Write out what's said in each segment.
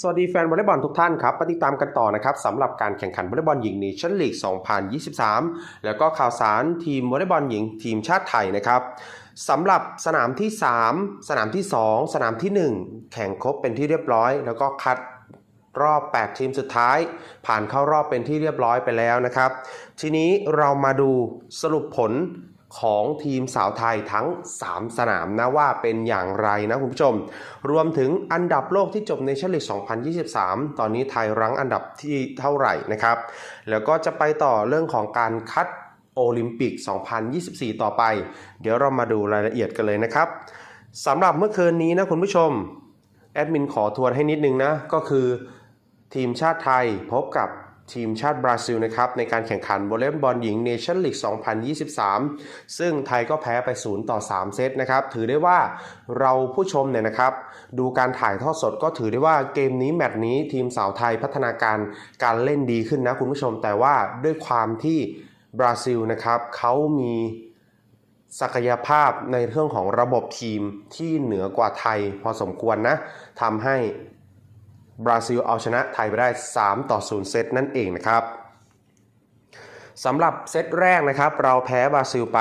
สวัสดีแฟนวอลเลย์บอลทุกท่านครับติดตามกันต่อนะครับสำหรับการแข่งขันวอลเลย์บอลหญิงเนชั่นลีก 2023 แล้วก็ข่าวสารทีมวอลเลย์บอลหญิงทีมชาติไทยนะครับสำหรับสนามที่ 3 สนามที่ 2 สนามที่ 1 แข่งครบเป็นที่เรียบร้อย แล้วก็คัดรอบ 8 ทีมสุดท้าย ผ่านเข้ารอบเป็นที่เรียบร้อยไปแล้วนะครับ ทีนี้เรามาดูสรุปผล ของทีมสาวไทยทั้ง 3 สนามนะว่าเป็นอย่างไรนะคุณผู้ชม รวมถึงอันดับโลกที่จบในชั่นลีก2023 ตอนนี้ไทยรั้งอันดับที่เท่าไหร่นะครับ แล้วก็จะไปต่อเรื่องของการคัดโอลิมปิก 2024 ต่อไป เดี๋ยวเรามาดูรายละเอียดกันเลยนะครับสำหรับเมื่อคืนนี้นะคุณผู้ชม แอดมินขอทวนให้นิดนึงนะ ก็คือทีมชาติไทยพบกับ ทีมชาติบราซิลนะครับในการแข่งขันวอลเลย์บอลหญิงเนชั่นลีก 2023 ซึ่งไทยก็แพ้ไป 0 ต่อ 3 เซตนะครับ ถือได้ว่าเราผู้ชมเนี่ยนะครับ ดูการถ่ายทอดสดก็ถือได้ว่าเกมนี้แมตช์นี้ทีมสาวไทยพัฒนาการการเล่นดีขึ้นนะคุณผู้ชม แต่ว่าด้วยความที่บราซิลนะครับเขามีศักยภาพในเรื่องของระบบทีมที่เหนือกว่าไทยพอสมควรนะทำให้ บราซิลเอาชนะไทยไปได้ 3 ต่อ 0 เซตนั่นเองนะครับสำหรับเซตแรกนะครับ เราแพ้บราซิลไป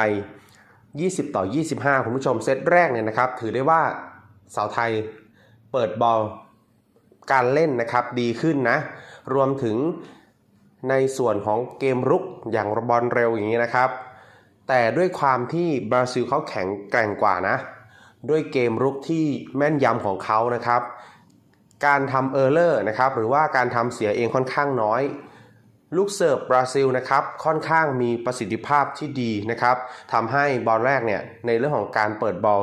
20 ต่อ 25 คุณผู้ชมเซตแรกเนี่ยนะครับ ถือได้ว่าสาวไทยเปิดบอลการเล่นนะครับดีขึ้นนะ รวมถึงในส่วนของเกมรุกอย่างบอลเร็วอย่างนี้นะครับ แต่ด้วยความที่บราซิลเขาแข็งแกร่งกว่านะ ด้วยเกมรุกที่แม่นยำของเขานะครับ การทำเออร์เลอร์นะครับหรือว่าการทำเสียเองค่อนข้างน้อย ลูกเสิร์ฟบราซิลนะครับค่อนข้างมีประสิทธิภาพที่ดีนะครับทำให้บอลแรกเนี่ยในเรื่องของการเปิดบอล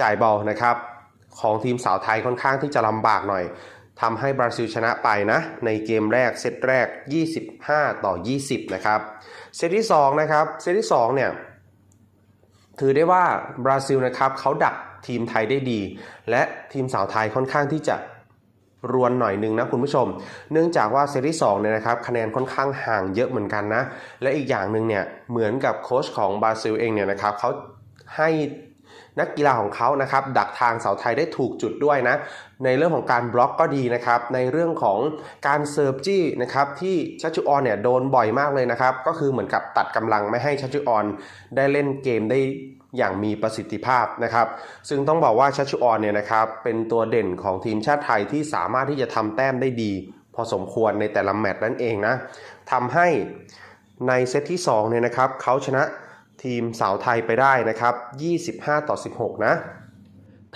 จ่ายบอลนะครับของทีมสาวไทยค่อนข้างที่จะลำบากหน่อยทำให้บราซิลชนะไปนะ ในเกมแรกเซตแรก 25 ต่อ 20 นะครับเซตที่2นะครับเซตที่2เนี่ยถือได้ว่าบราซิลนะครับเขาดักทีมไทยได้ดี และทีมสาวไทยค่อนข้างที่จะ รวนหน่อยหนึ่งนะคุณผู้ชม เนื่องจากว่าเซตที่2เนี่ยนะครับคะแนนค่อนข้างห่างเยอะเหมือนกันนะ และอีกอย่างหนึ่งเนี่ยเหมือนกับโค้ชของบราซิลเองเนี่ยนะครับเขาให้ นักกีฬาของเขานะครับดักทางเสาไทยได้ถูกจุดด้วยนะ ในเรื่องของการบล็อกก็ดีนะครับ ในเรื่องของการเซิร์ฟจี้นะครับที่ชัชชุออนเนี่ยโดนบ่อยมากเลยนะครับ ก็คือเหมือนกับตัดกำลังไม่ให้ชัชชุออนได้เล่นเกมได้อย่างมีประสิทธิภาพนะครับ ซึ่งต้องบอกว่าชัชชุออนเนี่ยนะครับเป็นตัวเด่นของทีมชาติไทยที่สามารถที่จะทำแต้มได้ดี พอสมควรในแต่ละแมตช์นั่นเองนะทำให้ในเซตที่2เนี่ยนะครับเขาชนะ ทีมสาวไทยไปได้นะครับ 25 ต่อ 16 นะ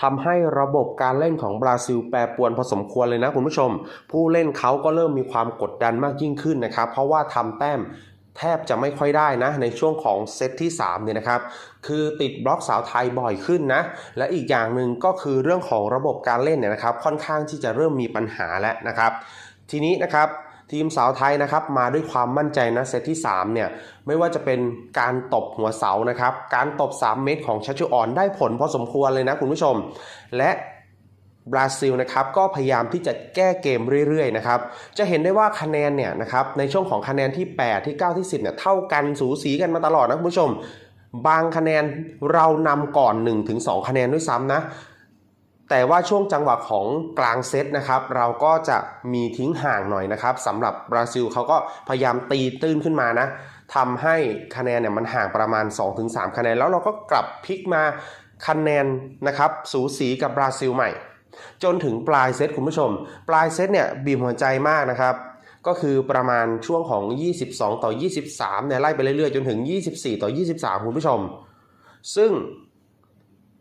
ทำให้ระบบการเล่นของบราซิลแปรปวนพอสมควรเลยนะคุณผู้ชม ผู้เล่นเขาก็เริ่มมีความกดดันมากยิ่งขึ้นนะครับ เพราะว่าทำแต้มแทบจะไม่ค่อยได้นะ ในช่วงของเซตที่3เนี่ยนะครับ คือติดบล็อกสาวไทยบ่อยขึ้นนะ และอีกอย่างหนึ่งก็คือเรื่องของระบบการเล่นเนี่ยนะครับ ค่อนข้างที่จะเริ่มมีปัญหาแล้วนะครับ ทีนี้นะครับ ทีมสาวไทยนะครับมาด้วยความมั่นใจนะเซตที่3เนี่ยไม่ว่าจะเป็นการตบหัวเสานะครับการตบ 3 เม็ดของชัชชุออนได้ผลพอสมควรเลยนะคุณผู้ชม และบราซิลนะครับก็พยายามที่จะแก้เกมเรื่อยๆนะครับจะเห็นได้ว่าคะแนนเนี่ยนะครับในช่วงของคะแนนที่ 8 ที่ 9 ที่ 10เนี่ยเท่ากันสูสีกันมาตลอดนะคุณผู้ชม บางคะแนนเรานำก่อน 1-2 คะแนนด้วยซ้ำนะ แต่ว่าช่วงจังหวะของกลางเซตนะครับ เราก็จะมีทิ้งห่างหน่อยนะครับสำหรับบราซิลเขาก็พยายามตีตื้นขึ้นมานะทำให้คะแนนเนี่ยมันห่างประมาณ 2-3 คะแนน แล้วเราก็กลับพลิกมาคะแนนนะครับสูสีกับบราซิลใหม่ จนถึงปลายเซตคุณผู้ชม ปลายเซตเนี่ยบีบหัวใจมากนะครับก็คือประมาณช่วงของ 22 ต่อ 23เนี่ยไล่ไปเรื่อยๆ จนถึง 24 ต่อ 23 คุณผู้ชม ซึ่ง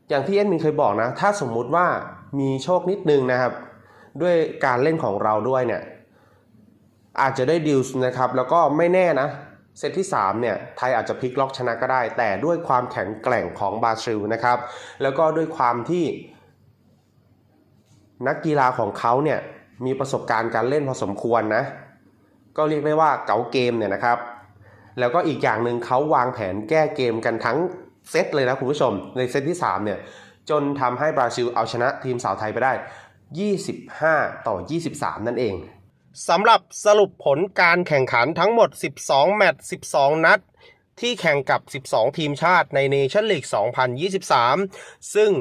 อย่างที่เอ็นมินเคยบอกนะ ถ้าสมมุติว่ามีโชคนิดนึงนะครับ ด้วยการเล่นของเราด้วยเนี่ย อาจจะได้ดิวส์นะครับ แล้วก็ไม่แน่นะ เซตที่ 3 เนี่ย ไทยอาจจะพลิกล็อกชนะก็ได้ แต่ด้วยความแข็งแกร่งของบราซิลนะครับ แล้วก็ด้วยความที่นักกีฬาของเขาเนี่ย มีประสบการณ์การเล่นพอสมควรนะ ก็เรียกได้ว่าเก๋าเกมเนี่ยนะครับ แล้วก็อีกอย่างหนึ่งเขาวางแผนแก้เกมกันทั้ง เซตเลยนะคุณผู้ชม ในเซตที่ 3 เนี่ย จนทำให้บราซิลเอาชนะทีมสาวไทยไปได้ 25 ต่อ 23 นั่นเองสำหรับสรุปผลการแข่งขันทั้งหมด 12 แมตช์ 12 นัด ที่แข่งกับ 12 ทีมชาติในเนชั่นลีก 2023 ซึ่ง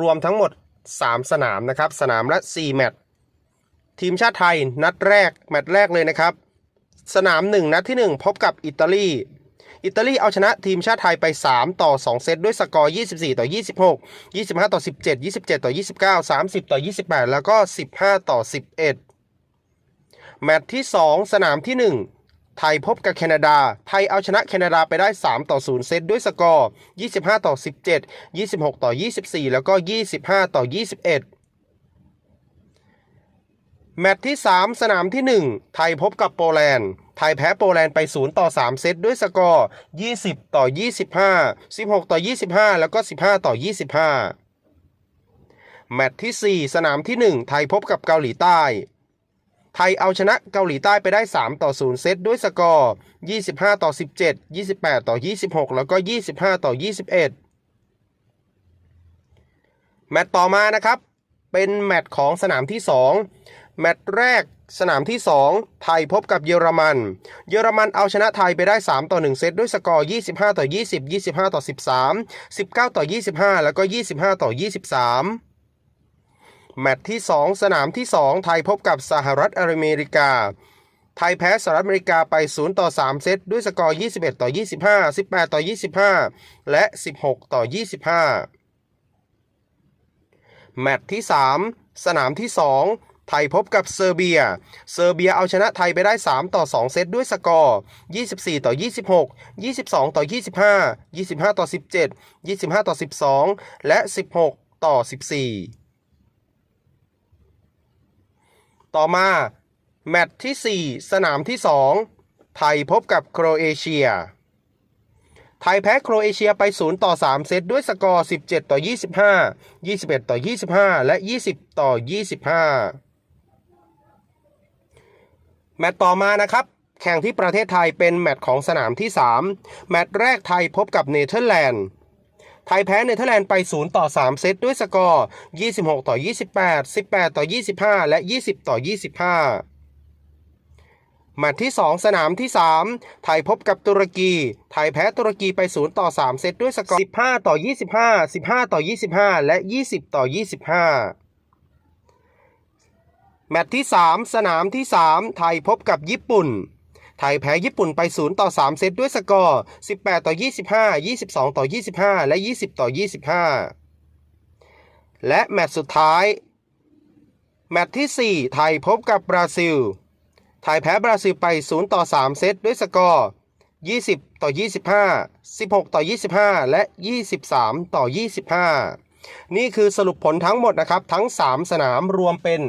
รวมทั้งหมด 3 สนามนะครับ สนามละ 4 แมตช์ ทีมชาติไทยนัดแรก แมตช์แรกเลยนะครับ สนาม 1 นัดที่ 1 พบกับอิตาลี อิตาลีเอาชนะทีมชาติไทยไป 3 ต่อ 2 เซตด้วยสกอร์ 24 ต่อ 26 25 ต่อ 17 27 ต่อ 29 30 ต่อ 28 แล้วก็ 15 ต่อ 11 แมตช์ที่ 2 สนามที่ 1ไทยพบกับแคนาดา ไทยเอาชนะแคนาดาไปได้ 3 ต่อ 0 เซตด้วยสกอร์ 25 ต่อ 17 26 ต่อ 24 แล้วก็ 25 ต่อ 21 แมตช์ที่ 3 สนามที่ 1 ไทยพบกับโปแลนด์ ไทยแพ้โปแลนด์ไป 0 ต่อ 3 เซตด้วยสกอร์ 20 ต่อ 25 16 ต่อ 25 แล้วก็ 15 ต่อ 25 แมตช์ที่ 4 สนามที่ 1 ไทยพบกับเกาหลีใต้ ไทยเอาชนะเกาหลีใต้ไปได้ 3 ต่อ 0 เซตด้วยสกอร์ 25 ต่อ 17 28 ต่อ 26 แล้วก็ 25 ต่อ 21 แมตช์ต่อมานะครับ เป็นแมตช์ของสนามที่ 2 แมตช์แรก สนามที่ 2 ไทยพบกับเยอรมัน เยอรมันเอาชนะไทยไปได้ 3 ต่อ 1 เซตด้วยสกอร์ 25 ต่อ 20 25 ต่อ 13 19 ต่อ 25 แล้วก็ 25 ต่อ 23 แมตช์ที่ 2 สนามที่ 2 ไทยพบกับสหรัฐอเมริกา ไทยแพ้สหรัฐอเมริกาไป 0 ต่อ 3 เซตด้วยสกอร์ 21 ต่อ 25 18 ต่อ 25 และ 16 ต่อ 25 แมตช์ที่ 3 สนามที่ 2 ไทยพบกับเซอร์เบีย เซอร์เบียเอาชนะไทยไปได้ 3 ต่อ 2 เซตด้วยสกอร์ 24 ต่อ 26 22 ต่อ 25 25 ต่อ 17 25 ต่อ 12 และ 16 ต่อ 14 ต่อมา แมตช์ที่ 4 สนามที่ 2 ไทยพบกับโครเอเชียไทยแพ้โครเอเชียไป 0 ต่อ 3 เซตด้วยสกอร์ 17 ต่อ 25 21 ต่อ 25 และ 20 ต่อ 25 แมตช์ต่อมานะครับแข่งที่ประเทศไทยเป็นแมตช์ของสนามที่ 3 แมตช์แรกไทยพบกับเนเธอร์แลนด์ ไทยแพ้เนเธอร์แลนด์ไป 0 ต่อ 3 เซตด้วยสกอร์ 26 ต่อ 28 18 ต่อ 25 และ 20 ต่อ 25 แมตช์ที่ 2 สนามที่ 3 ไทยพบกับตุรกี ไทยแพ้ตุรกีไป 0 ต่อ 3 เซตด้วยสกอร์ 15 ต่อ 25 15 ต่อ 25 และ 20 ต่อ 25 แมตช์ที่ 3 สนามที่ 3 ไทยพบกับญี่ปุ่น ไทยแพ้ญี่ปุ่นไป 0 ต่อ 3 เซตด้วยสกอร์ 18 ต่อ 25 22 ต่อ 25 และ 20 ต่อ 25 และแมตช์สุดท้าย แมตช์ที่ 4 ไทยพบกับบราซิล ไทยแพ้บราซิลไป 0 ต่อ 3 เซตด้วยสกอร์ 20 ต่อ 25 16 ต่อ 25 และ 23 ต่อ 25 นี่คือสรุปผลทั้งหมดนะครับทั้ง 3 สนามรวมเป็น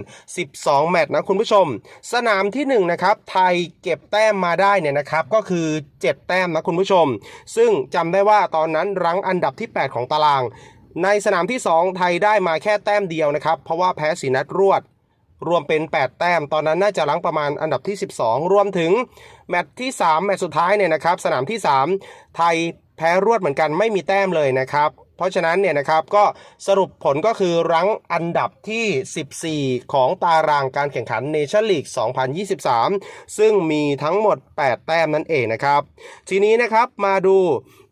12 แมตช์นะคุณผู้ชม สนามที่1นะครับไทยเก็บแต้มมาได้เนี่ยนะครับก็คือ 7 แต้มนะคุณผู้ชม ซึ่งจำได้ว่าตอนนั้นรั้งอันดับที่ 8 ของตาราง ในสนามที่ 2 ไทยได้มาแค่แต้มเดียวนะครับเพราะว่าแพ้สีนัดรวดรวมเป็น 8 แต้ม ตอนนั้นน่าจะรั้งประมาณอันดับที่ 12 รวมถึงแมตช์ที่ 3 แมตช์สุดท้ายเนี่ยนะครับ สนามที่ 3 ไทยแพ้รวดเหมือนกันไม่มีแต้มเลยนะครับ เพราะฉะนั้นเนี่ยนะครับก็สรุปผลก็คือรั้งอันดับที่ 14 ของตารางการแข่งขันเนชั่นลีก 2023 ซึ่งมีทั้งหมด 8 แต้มนั่นเองนะครับ ทีนี้นะครับมาดู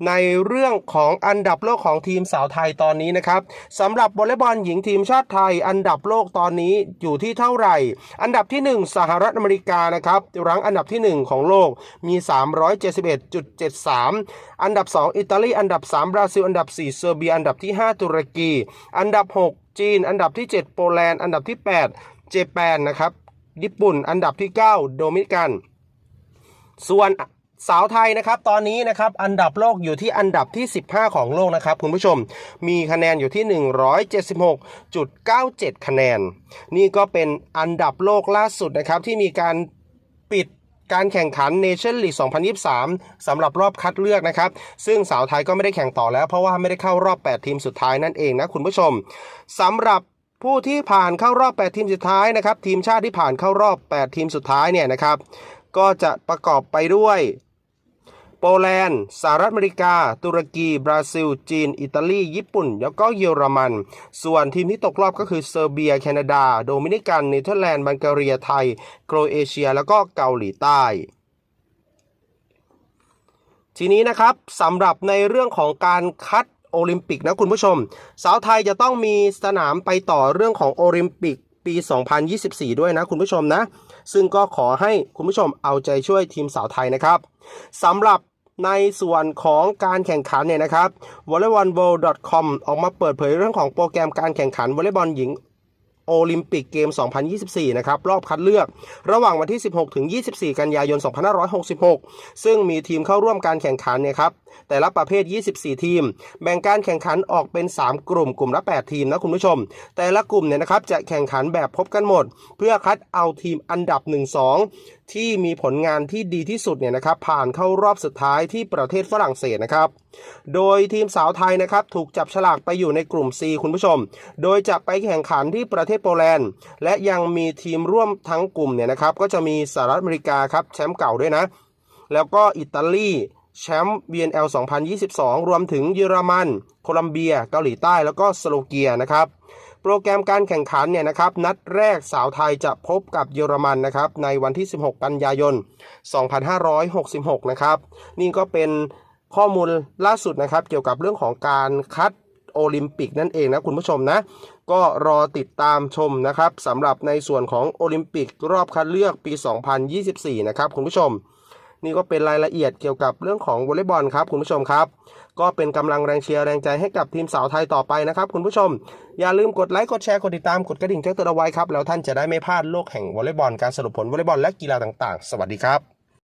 ในเรื่องของอันดับโลกของทีมสาวไทยตอนนี้นะครับสำหรับวอลเลย์บอลหญิงทีมชาติไทย อันดับโลกตอนนี้อยู่ที่เท่าไหร่ อันดับที่ 1 สหรัฐอเมริกานะครับรั้งอันดับที่ 1 ของโลกมี 371.73 อันดับ 2 อิตาลีอันดับ 3 บราซิล อันดับ 4 เซอร์เบีย อันดับที่ 5 ตุรกี อันดับ 6 จีน อันดับที่ 7 โปแลนด์ อันดับที่ 8 เจแปนนะครับ ญี่ปุ่น อันดับที่ 9 โดมินิกัน ส่วน สาวไทยนะครับตอนนี้นะครับอันดับโลกอยู่ที่อันดับที่ 15 ของโลกนะครับคุณผู้ชมมีคะแนนอยู่ที่ 176.97 คะแนน นี่ก็เป็นอันดับโลกล่าสุดนะครับที่มีการปิดการแข่งขัน Nation League 2023 สำหรับรอบคัดเลือกนะครับ ซึ่งสาวไทยก็ไม่ได้แข่งต่อแล้ว เพราะว่าไม่ได้เข้ารอบ 8 ทีมสุดท้ายนั่นเองนะคุณผู้ชมสำหรับผู้ที่ผ่านเข้ารอบ 8 ทีมสุดท้ายนะครับ ทีมชาติที่ผ่านเข้ารอบ 8 ทีมสุดท้ายเนี่ยนะครับ ก็จะประกอบไปด้วย โปแลนด์สหรัฐอเมริกา ตุรกี บราซิล จีน อิตาลี ญี่ปุ่น แล้วก็เยอรมัน ส่วนทีมที่ตกรอบก็คือเซอร์เบีย แคนาดา โดมินิกันเนเธอร์แลนด์บัลแกเรียไทย โครเอเชีย แล้วก็เกาหลีใต้ทีนี้นะครับสำหรับในเรื่องของการคัดโอลิมปิกนะคุณผู้ชม สาวไทยจะต้องมีสนามไปต่อเรื่องของโอลิมปิกปี 2024 ด้วยนะคุณผู้ชมนะ ซึ่งก็ขอให้คุณผู้ชมเอาใจช่วยทีมสาวไทยนะครับสำหรับ ในส่วนของการแข่งขันเนี่ยนะครับ volleyballworld.com ออกมาเปิดเผยเรื่องของโปรแกรมการแข่งขันวอลเลย์บอลหญิงโอลิมปิกเกม 2024 นะครับ รอบคัดเลือก ระหว่างวันที่ 16 ถึง 24 กันยายน 2566 ซึ่งมีทีมเข้าร่วมการแข่งขันเนี่ยครับ แต่ละประเภท 24 ทีม แบ่งการแข่งขันออกเป็น 3 กลุ่ม กลุ่มละ 8 ทีมนะคุณผู้ชม แต่ละกลุ่มเนี่ยนะครับ จะแข่งขันแบบพบกันหมด เพื่อคัดเอาทีมอันดับ 1-2ที่มีผลงานที่ดีที่สุดเนี่ยนะครับผ่านเข้ารอบสุดท้ายที่ประเทศฝรั่งเศสนะครับ โดยทีมสาวไทยนะครับถูกจับฉลากไปอยู่ในกลุ่ม C คุณผู้ชม โดยจะไปแข่งขันที่ประเทศโปแลนด์ และยังมีทีมร่วมทั้งกลุ่มเนี่ยนะครับก็จะมีสหรัฐอเมริกาครับแชมป์เก่าด้วยนะ แล้วก็อิตาลีแชมป์ BNL 2022 รวมถึงเยอรมัน โคลัมเบีย เกาหลีใต้ แล้วก็สโลเกียนะครับ โปรแกรมการแข่งขันเนี่ยนะครับนัดแรกสาวไทยจะพบกับเยอรมันนะครับในวันที่ 16 กันยายน 2566 นะครับนี่ก็เป็นข้อมูลล่าสุดนะครับเกี่ยวกับเรื่องของการคัดโอลิมปิกนั่นเองนะคุณผู้ชมนะ ก็รอติดตามชมนะครับสำหรับในส่วนของโอลิมปิกรอบคัดเลือกปี 2024 นะครับคุณผู้ชม นี่ก็เป็นรายละเอียดเกี่ยวกับเรื่องของวอลเลย์บอลครับคุณผู้ชมครับ ก็เป็นกำลังแรงเชียร์แรงใจให้กับทีมสาวไทยต่อไปนะครับคุณผู้ชม อย่าลืมกดไลค์กดแชร์กดติดตามกดกระดิ่งแจ้งเตือนเอาไว้ครับแล้วท่านจะได้ไม่พลาดโลกแห่งวอลเลย์บอลการสรุปผลวอลเลย์บอลและกีฬาต่างๆ สวัสดีครับ